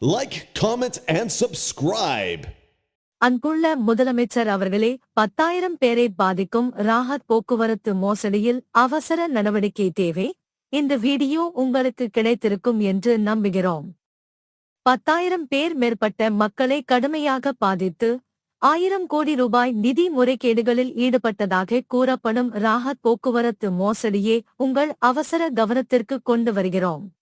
Like comment and subscribe அன்புள்ள முதலமைச்சர் அவர்களே பத்தாயிரம் பேரை பாதிக்கும் ராஹத் போக்குவரத்து மோசடியில் அவசர நடவடிக்கை தேவை. இந்த வீடியோ உங்களுக்கு கிடைத்திருக்கும் என்று நம்புகிறோம். பத்தாயிரம் பேர் மேற்பட்ட மக்களை கடுமையாக பாதித்து ஆயிரம் கோடி ரூபாய் நிதி முறைகேடுகளில் ஈடுபட்டதாக கூறப்படும் ராஹத் போக்குவரத்து மோசடியே உங்கள் அவசர கவனத்திற்கு கொண்டு வருகிறோம்.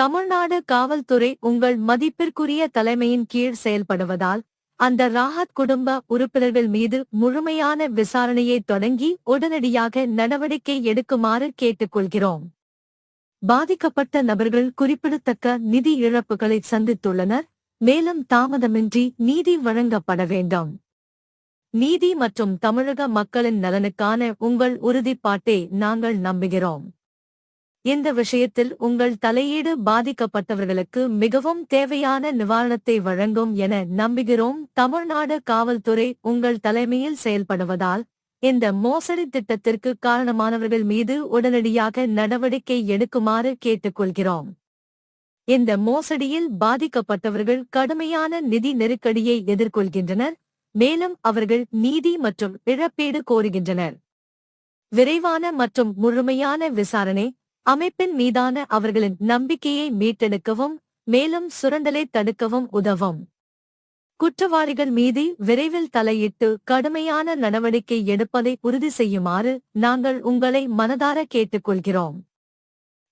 தமிழ்நாடு காவல்துறை உங்கள் மதிப்பிற்குரிய தலைமையின் கீழ் செயல்படுவதால் அந்த ராஹத் குடும்ப உறுப்பினர்கள் மீது முழுமையான விசாரணையை தொடங்கி உடனடியாக நடவடிக்கை எடுக்குமாறு கேட்டுக்கொள்கிறோம். பாதிக்கப்பட்ட நபர்கள் குறிப்பிடத்தக்க நிதி இழப்புகளை சந்தித்துள்ளனர் மேலும் தாமதமின்றி நீதி வழங்கப்பட வேண்டும். நீதி மற்றும் தமிழக மக்களின் நலனுக்கான உங்கள் உறுதிப்பாட்டை நாங்கள் நம்புகிறோம். இந்த விஷயத்தில் உங்கள் தலையீடு பாதிக்கப்பட்டவர்களுக்கு மிகவும் தேவையான நிவாரணத்தை வழங்கும் என நம்புகிறோம். தமிழ்நாடு காவல்துறை உங்கள் தலைமையில் செயல்படுவதால் இந்த மோசடி திட்டத்திற்கு காரணமானவர்கள் மீது உடனடியாக நடவடிக்கை எடுக்குமாறு கேட்டுக்கொள்கிறோம். இந்த மோசடியில் பாதிக்கப்பட்டவர்கள் கடுமையான நிதி நெருக்கடியை எதிர்கொள்கின்றனர் மேலும் அவர்கள் நீதி மற்றும் இழப்பீடு கோருகின்றனர். விரைவான மற்றும் முழுமையான விசாரணை அமைப்பின் மீதான அவர்களின் நம்பிக்கையை மீட்டெடுக்கவும் மேலும் சுரண்டலை தடுக்கவும் உதவும். குற்றவாளிகள் மீது விரைவில் தலையிட்டு கடுமையான நடவடிக்கை எடுப்பதை உறுதி செய்யுமாறு நாங்கள் உங்களை மனதார கேட்டுக்கொள்கிறோம்.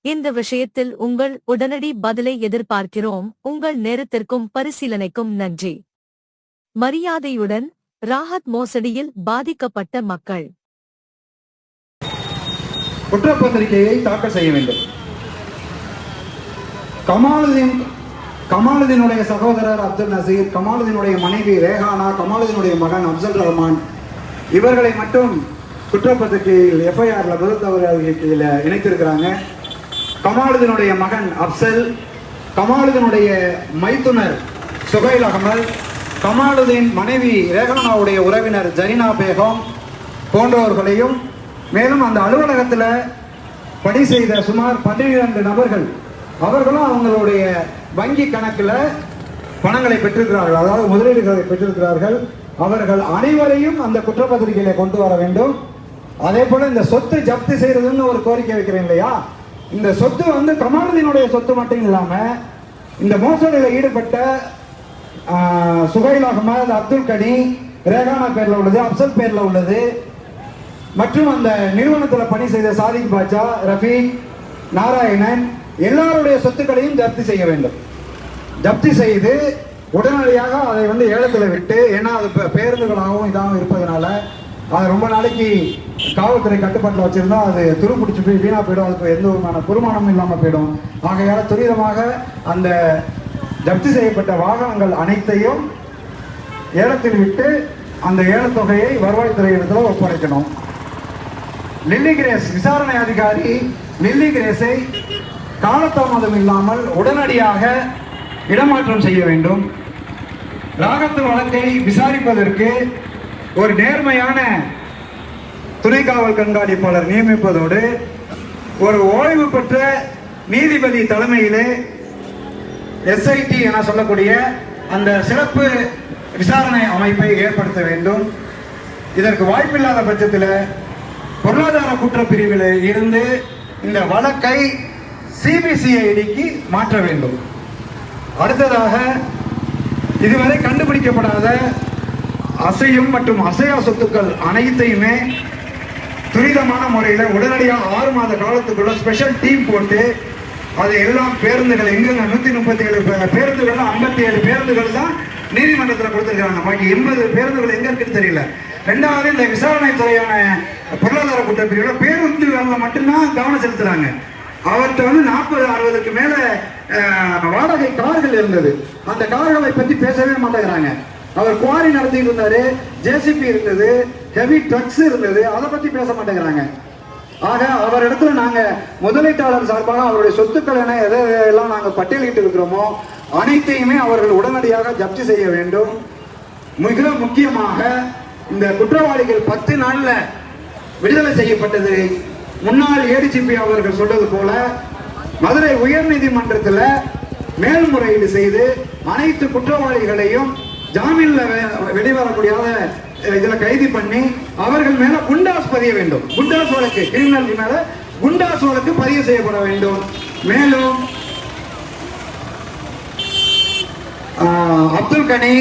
இந்த விஷயத்தில் உங்கள் உடனடி பதிலை எதிர்பார்க்கிறோம். உங்கள் நேரத்திற்கும் பரிசீலனைக்கும் நன்றி. மரியாதையுடன் ராஹத் மோசடியில் பாதிக்கப்பட்ட மக்கள். குற்றப்பத்திரிகையை தாக்கல் செய்ய வேண்டும். கமாலுதீன் கமாலுதீனுடைய சகோதரர் அப்துல் நசீர் கமாலுதீனுடைய மனைவி ரேஹானா கமாலுதீனுடைய மகன் அப்துல் ரஹ்மான் இவர்களை மட்டும் குற்றப்பத்திரிகையில் எஃப்ஐஆர்ல முதல் தவறில் இணைத்திருக்கிறாங்க. கமாலுதீனுடைய மகன் அப்சல் கமாலுதீனுடைய மைத்துனர் சுகைல் அகமல் கமாலுதீன் மனைவி ரேஹானாவுடைய உறவினர் ஜரினா பேகம் போன்றவர்களையும் மேலும் அந்த அலுவலகத்தில் பணி செய்த சுமார் பன்னிரண்டு நபர்கள் அவர்களும் அவங்களுடைய வங்கி கணக்கில் பணங்களை பெற்றிருக்கிறார்கள். அதாவது முதலீடுகளை பெற்றிருக்கிறார்கள். அவர்கள் அனைவரையும் அந்த குற்றப்பத்திரிகையில கொண்டு வர வேண்டும். அதே போல இந்த சொத்து ஜப்தி செய்யறதுன்னு ஒரு கோரிக்கை வைக்கிறேன் இல்லையா? இந்த சொத்து வந்து கமாலுதீனுடைய சொத்து மட்டும் இல்லாம இந்த மோசடியில் ஈடுபட்ட சுகைல் அகமது அப்துல் கனி ரேகானா பேர்ல உள்ளது அப்சல் பேர்ல உள்ளது மற்றும் அந்த நிறுவனத்தில் பணி செய்த சாதிக் பாட்சா ரஃபீக் நாராயணன் எல்லாருடைய சொத்துக்களையும் ஜப்தி செய்ய வேண்டும். ஜப்தி செய்து உடனடியாக அதை வந்து ஏலத்தில் விட்டு ஏன்னா அது பே- பேருந்துகளாகவும் இதாகவும் இருப்பதனால அது ரொம்ப நாளைக்கு காவல்துறை கட்டுப்பாட்டில் வச்சிருந்தா அது துரு பிடிச்சி போய் வீணா போயிடும். அதுக்கு எந்த விதமான குறுமானமும் இல்லாமல் போயிடும். ஆகையால துரிதமாக அந்த ஜப்தி செய்யப்பட்ட வாகனங்கள் அனைத்தையும் ஏலத்தில் விட்டு அந்த ஏலத்தொகையை வருவாய்த்துறையிடத்தில் ஒப்படைக்கணும். லில்லி கிரேஸ் விசாரணை அதிகாரி லில்லி கிரேஸை காலதாமதம் இல்லாமல் உடனடியாக இடமாற்றம் செய்ய வேண்டும். ராகத்து வழக்கை விசாரிப்பதற்கு ஒரு நேர்மையான துணை காவல் கண்காணிப்பாளர் நியமிப்பதோடு ஒரு ஓய்வு பெற்ற நீதிபதி தலைமையிலே எஸ்ஐடி என சொல்லக்கூடிய அந்த சிறப்பு விசாரணை அமைப்பை ஏற்படுத்த வேண்டும். இதற்கு வாய்ப்பில்லாத பட்சத்தில் பொருளாதார குற்றப்பிரிவில் இருந்து இந்த வழக்கை சிபிசிஐடிக்கு மாற்ற வேண்டும். அடுத்ததாக இதுவரை கண்டுபிடிக்கப்படாத அசையும் மற்றும் அசையா சொத்துக்கள் அனைத்தையுமே துரிதமான முறையில் உடனடியாக ஆறு மாத காலத்துக்குள்ள ஸ்பெஷல் டீம் போட்டு அது எல்லாம் பேருந்துகள் எங்கெங்க? நூத்தி முப்பத்தி ஏழு பேருந்துகள் ஐம்பத்தி ஏழு பேருந்துகள் தான் நீதிமன்றத்தில் கொடுத்துருக்காங்க பாக்கி எண்பது பேருந்துகள் எங்க இருக்குன்னு தெரியல. ரெண்டாவது இந்த விசாரணை துறையான பொருளாதார பேருந்து பேருந்துகளில் மட்டும்தான் கவனம் செலுத்துறாங்க. அவர்கிட்ட வந்து நாற்பது அறுபதுக்கு மேல வாடகை கார்கள் இருந்தது. அந்த கார்களை பத்தி பேசவே மாட்டேங்கிறாங்க. அவர் குவாரி நடத்திட்டு இருந்தாரு ஜேசிபி இருந்தது ஹெவி ட்ரக்ஸ் இருந்தது அதை பத்தி பேச மாட்டேங்கிறாங்க. ஆக அவர் இடத்துல நாங்க முதலீட்டாளர் சார்பாக அவருடைய சொத்துக்கள் என எதை எல்லாம் நாங்க பட்டியலிட்டு இருக்கிறோமோ அனைத்தையுமே அவர்கள் உடனடியாக ஜப்தி செய்ய வேண்டும். மிக முக்கியமாக இந்த குற்றவாளிகள் பத்து நாள்ல விடுதலை செய்யப்பட்டது. முன்னாள் ஏடிஜிபி அவர்கள் சொல்றது போல மதுரை உயர் நீதிமன்றத்தில் மேல்முறையீடு செய்து அனைத்து குற்றவாளிகளையும் ஜாமீன்ல வெளிவர முடியாத இதுல கைது பண்ணி அவர்கள் மேல குண்டாஸ் பதிய வேண்டும். குண்டாஸ் வழக்கு கிரிமினல் மேல குண்டாஸ் வழக்கு பதிவு செய்யப்பட வேண்டும். மேலும் அப்துல் கனி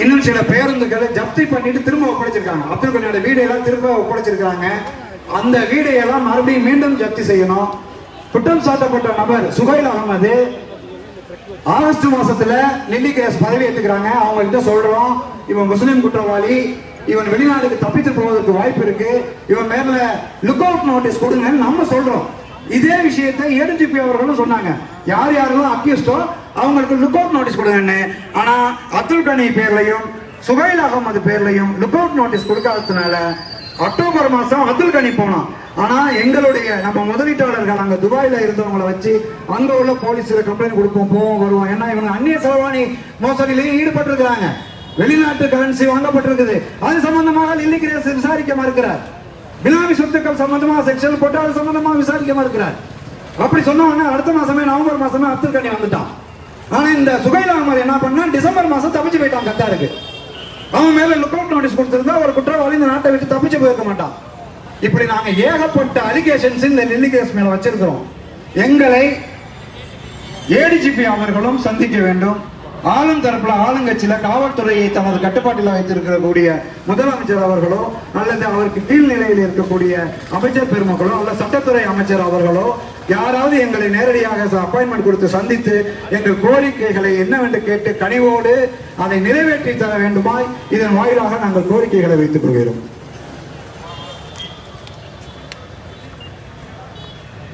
இன்னும் சில பேருந்துகளை ஜப்தி பண்ணிட்டு திரும்ப ஒப்படைச்சிருக்காங்க. அப்துல் கனியோட வீடையெல்லாம் திரும்ப ஒப்படைச்சிருக்காங்க அந்த வீடையெல்லாம் மறுபடியும் மீண்டும் ஜப்தி செய்யணும். குற்றம் சாட்டப்பட்ட நபர் சுகைல் அகமது ஆகஸ்ட் மாசத்துல லில்லி கேஸ் பதவி ஏத்துக்கிறாங்க. அவங்க கிட்ட சொல்றோம் இவன் முஸ்லிம் குற்றவாளி இவன் வெளிநாட்டுக்கு தப்பித்து போவதற்கு வாய்ப்பு இருக்கு. இவன் மேல லுக் அவுட் நோட்டீஸ் கொடுங்கன்னு நம்ம சொல்றோம். இதே விஷயத்தை ஏடிஜிபி அவர்களும் சொன்னாங்க. யார் யாரெல்லாம் அக்யூஸ்டோ அவங்களுக்கு லுக் அவுட் நோட்டீஸ் கொடுங்கன்னு. ஆனா அப்துல் கனி பேர்லையும் சுகைல் அகமது பேர்லையும் லுக் அவுட் நோட்டீஸ் கொடுக்காததுனால அக்டோபர் மாசம் அப்துல் கனி போனோம் ஆனா எங்களுடைய நம்ம முதலீட்டாளர்கள் அங்க துபாயில இருந்தவங்களை வச்சு அங்க உள்ள போலீஸ்ல கம்ப்ளைண்ட் கொடுப்போம் போவோம் வருவோம். ஏன்னா இவங்க அந்நிய செலவாணி மோசடியிலையும் ஈடுபட்டிருக்கிறாங்க. வெளிநாட்டு கரன்சி வாங்கப்பட்டிருக்குது. அது சம்பந்தமாக லில்லி கிரேஸ் விசாரிக்க மறுக்கிறார். பினாமி சொத்துக்கள் சம்பந்தமா செக்ஷன் போட்டு அது சம்பந்தமா விசாரிக்க மறுக்கிறார். அப்படி சொன்னவங்க அடுத்த மாசமே நவம்பர் மாசமே அப்துல் கனி வந்துட்டான். ஆனா இந்த சுகைல் அகமது என்ன பண்ணா டிசம்பர் மாசம் தப்பிச்சு போயிட்டான் கத்தாருக்கு. அவன் மேல லுக் அவுட் நோட்டீஸ் கொடுத்திருந்தா ஒரு குற்றவாளி இந்த நாட்டை விட்டு தப்பிச்சு போயிருக்க மாட்டான். இப்படி நாங்க ஏகப்பட்ட அலிகேஷன்ஸ் இந்த நெல்லி கேஸ் மேல வச்சிருக்கிறோம். எங்களை ஏடிஜிபி அவர்களும் சந்திக்க வேண்டும். ஆளும் தரப்புல ஆளுங்கட்சியில காவல்துறையை தமது கட்டுப்பாட்டில் வைத்திருக்கிற கூடிய முதலமைச்சர் அவர்களோ அல்லது அவருக்கு கீழ்நிலையில் இருக்கக்கூடிய அமைச்சர் பெருமக்களோ அல்லது சட்டத்துறை அமைச்சர் அவர்களோ யாராவது எங்களை நேரடியாக அப்பாயின்மெண்ட் கொடுத்து சந்தித்து எங்கள் கோரிக்கைகளை என்னவென்று கேட்டு கனிவோடு அதை நிறைவேற்றி தர வேண்டுமாய் இதன் வாயிலாக நாங்கள் கோரிக்கைகளை வைத்துக் கொள்கிறோம்.